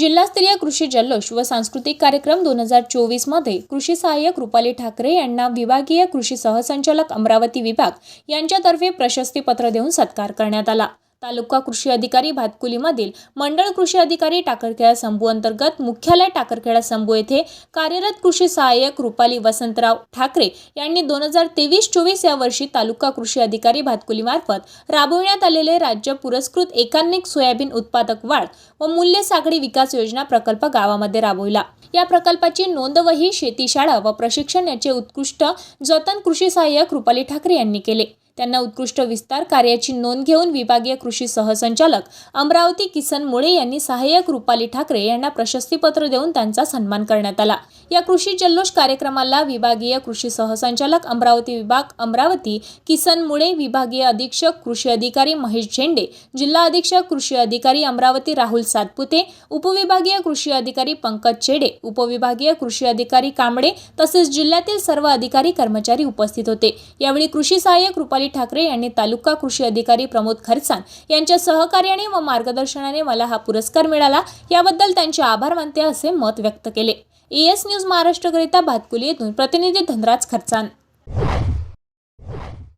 जिल्हास्तरीय कृषी जल्लोष व सांस्कृतिक कार्यक्रम दोन हजार चोवीसमध्ये कृषी सहाय्यक रुपाली ठाकरे यांना विभागीय कृषी सहसंचालक अमरावती विभाग यांच्यातर्फे प्रशस्तीपत्र देऊन सत्कार करण्यात आला. तालुका कृषी अधिकारी भातकुलीमधील मंडळ कृषी अधिकारी टाकरखेडा संभू अंतर्गत मुख्यालय टाकरखेडा संभू येथे कार्यरत कृषी सहाय्यक रुपाली वसंतराव ठाकरे यांनी दोन हजार तेवीस चोवीस या वर्षी तालुका कृषी अधिकारी भातकुलीमार्फत राबविण्यात आलेले राज्य पुरस्कृत एकान्निक सोयाबीन उत्पादक वाढ व मूल्य साखळी विकास योजना प्रकल्प गावामध्ये राबविला. या प्रकल्पाची नोंदवही शेतीशाळा व प्रशिक्षण याचे उत्कृष्ट जतन कृषी सहाय्यक रुपाली ठाकरे यांनी केले. त्यांना उत्कृष्ट विस्तार कार्याची नोंद घेऊन विभागीय कृषी सहसंचालक अमरावती किसन मुळे यांनी सहाय्यक रुपाली ठाकरे यांना प्रशस्तीपत्र देऊन त्यांचा सन्मान करण्यात आला. या कृषी जल्लोष कार्यक्रमाला विभागीय कृषी सहसंचालक अमरावती विभाग अमरावती किसन मुळे विभागीय अधीक्षक कृषी अधिकारी महेश झेंडे जिल्हा अधीक्षक कृषी अधिकारी अमरावती राहुल सातपुते उपविभागीय कृषी अधिकारी पंकज चेडे उपविभागीय कृषी अधिकारी कांबळे तसेच जिल्ह्यातील सर्व अधिकारी कर्मचारी उपस्थित होते. यावेळी कृषी सहाय्यक रुपाली ठाकरे यांनी तालुका कृषी अधिकारी प्रमोद खरसान यांच्या सहकार्याने व मार्गदर्शनाने मला हा पुरस्कार मिळाला. याबद्दल त्यांचे आभार मानते असे मत व्यक्त केले. एएस न्यूज महाराष्ट्रकरिता भातकुली येथून प्रतिनिधी धनराज खरचान